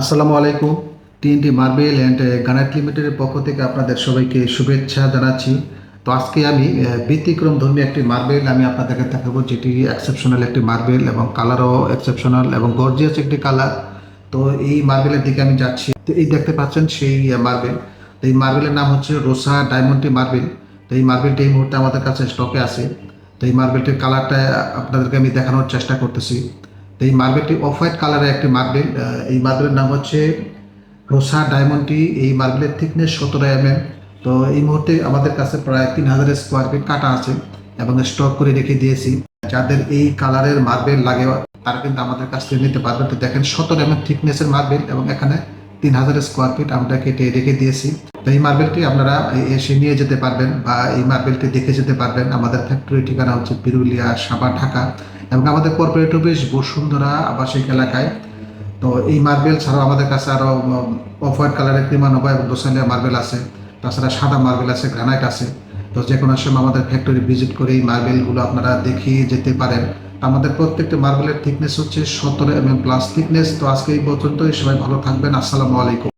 আসসালামু আলাইকুম। TNT marble and গানাইট লিমিটেডের পক্ষ থেকে আপনাদের সবাইকে শুভেচ্ছা জানাচ্ছি। তো আজকে আমি ব্যতিক্রম ধর্মী একটি মার্বেল আমি আপনাদেরকে দেখাবো, যেটি এক্সেপশনাল একটি মার্বেল এবং কালারও এক্সেপশনাল এবং গর্জিয়াস একটি কালার তো এই মার্বেলের দিকে আমি যাচ্ছি। তো এই দেখতে পাচ্ছেন সেই মার্বেল তো এই মার্বেলের নাম হচ্ছে রোসা ডায়মন্ডি মার্বেল তো এই মার্বেলটি এই মুহূর্তে আমাদের কাছে স্টকে আছে। তো এই মার্বেলটির কালারটা আপনাদেরকে আমি দেখানোর চেষ্টা করতেছি। এই মার্বেলটি অফ হোয়াইট কালারের একটি মার্বেল এই মার্বেলের নাম হচ্ছে রোসা ডায়মন্ডটি এই মার্বেলের থিকনেস সতেরো এম এম তো এই মুহূর্তে আমাদের কাছে প্রায় তিন হাজার স্কোয়ার ফিট কাটা আছে এবং স্টক করে রেখে দিয়েছি। যাদের এই কালারের মার্বেল লাগে, তারা কিন্তু আমাদের কাছ থেকে নিতে পারবেন। তো দেখেন, সতেরো এম এম থিকনেসের মার্বেল এবং এখানে তিন হাজার স্কোয়ার ফিট আমরা কেটে রেখে দিয়েছি। তো এই মার্বেলটি আপনারা এসে নিয়ে যেতে পারবেন বা এই মার্বেলটি দেখে যেতে পারবেন। আমাদের ফ্যাক্টরি ঠিকানা হচ্ছে পিরুলিয়া সাবা ঢাকা। এবং আমাদের কর্পোরেট অফিস বসুন্ধরা আবাসিক এলাকায়। তো এই মার্বেল ছাড়াও আমাদের কাছে আরও অফ হোয়াইট কালারের ক্রিমানোভা এবং দোসালিয়া মার্বেল আছে। তাছাড়া সাদা মার্বেল আছে গ্রানাইট আছে। তো যে কোনো সময় আমাদের ফ্যাক্টরি ভিজিট করে এই মার্বেলগুলো আপনারা দেখিয়ে যেতে পারেন। আমাদের প্রত্যেকটা মার্বেলের থিকনেস হচ্ছে সতেরো এম এম প্লাস থিকনেস তো আজকে এই পর্যন্তই। সবাই ভালো থাকবেন। আসসালামু আলাইকুম।